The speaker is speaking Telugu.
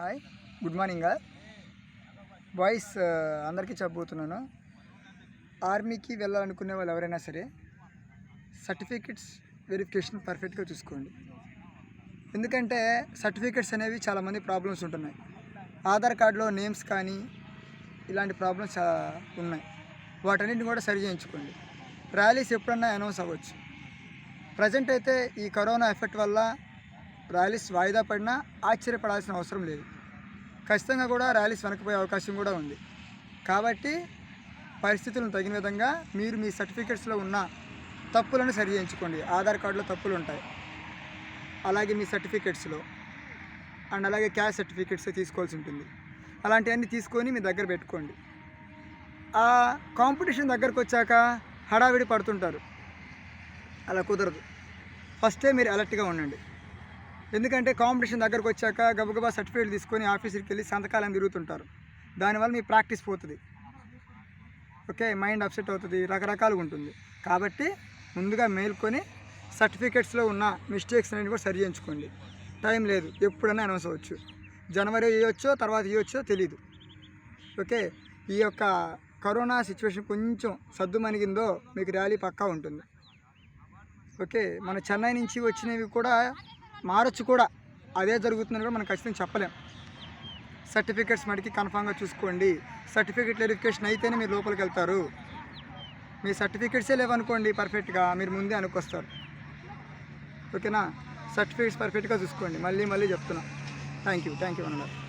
హాయ్ గుడ్ మార్నింగ్ వాయిస్ అందరికీ చెప్పబోతున్నాను. ఆర్మీకి వెళ్ళాలనుకునే వాళ్ళు ఎవరైనా సరే సర్టిఫికెట్స్ వెరిఫికేషన్ పర్ఫెక్ట్గా చూసుకోండి. ఎందుకంటే సర్టిఫికెట్స్ అనేవి చాలామంది ప్రాబ్లమ్స్ ఉంటున్నాయి. ఆధార్ కార్డులో నేమ్స్ కానీ ఇలాంటి ప్రాబ్లమ్స్ చాలా ఉన్నాయి. వాటన్నిటిని కూడా సరి చేయించుకోండి. ర్యాలీస్ ఎప్పుడన్నా అనౌన్స్ అవ్వచ్చు. ప్రజెంట్ అయితే ఈ కరోనా ఎఫెక్ట్ వల్ల ర్యాలీస్ వాయిదా పడినా ఆశ్చర్యపడాల్సిన అవసరం లేదు. ఖచ్చితంగా కూడా ర్యాలీస్ వెనకపోయే అవకాశం కూడా ఉంది. కాబట్టి పరిస్థితులను తగిన విధంగా మీరు మీ సర్టిఫికెట్స్లో ఉన్న తప్పులను సరి చేయించుకోండి. ఆధార్ కార్డులో తప్పులు ఉంటాయి. అలాగే మీ సర్టిఫికెట్స్లో అండ్ అలాగే క్యాష్ సర్టిఫికెట్స్ తీసుకోవాల్సి ఉంటుంది. అలాంటివన్నీ తీసుకొని మీ దగ్గర పెట్టుకోండి. ఆ కాంపిటీషన్ దగ్గరకు వచ్చాక హడావిడి పడుతుంటారు. అలా కుదరదు. ఫస్టే మీరు అలర్ట్గా ఉండండి. ఎందుకంటే కాంపిటీషన్ దగ్గరకు వచ్చాక గబగబా సర్టిఫికేట్ తీసుకొని ఆఫీస్కి వెళ్ళి సంతకాలను తిరుగుతుంటారు. దానివల్ల మీ ప్రాక్టీస్ పోతుంది. ఓకే మైండ్ అప్సెట్ అవుతుంది రకరకాలుగా ఉంటుంది. కాబట్టి ముందుగా మేల్కొని సర్టిఫికేట్స్లో ఉన్న మిస్టేక్స్ అనేవి కూడా సరి చేయించుకోండి. టైం లేదు ఎప్పుడైనా అనౌన్స్ అవ్వచ్చు. జనవరి ఇవ్వచ్చో తర్వాత ఇవ్వచ్చో తెలీదు. ఓకే ఈ యొక్క కరోనా సిచ్యువేషన్ కొంచెం సద్దు మనిగిందో మీకు ర్యాలీ పక్కా ఉంటుంది. ఓకే మన చెన్నై నుంచి వచ్చినవి కూడా మారచ్చు కూడా. అదే జరుగుతుందని కూడా మనం ఖచ్చితంగా చెప్పలేం. సర్టిఫికేట్స్ మటుకి కన్ఫామ్గా చూసుకోండి. సర్టిఫికేట్ వెరిఫికేషన్ అయితేనే మీరు లోపలికి వెళ్తారు. మీ సర్టిఫికేట్సే లేవనుకోండి పర్ఫెక్ట్గా మీరు ముందే అనుకొస్తారు. ఓకేనా? సర్టిఫికేట్స్ పర్ఫెక్ట్గా చూసుకోండి. మళ్ళీ మళ్ళీ చెప్తున్నా. థ్యాంక్ యూ థ్యాంక్ యూ అన్నారు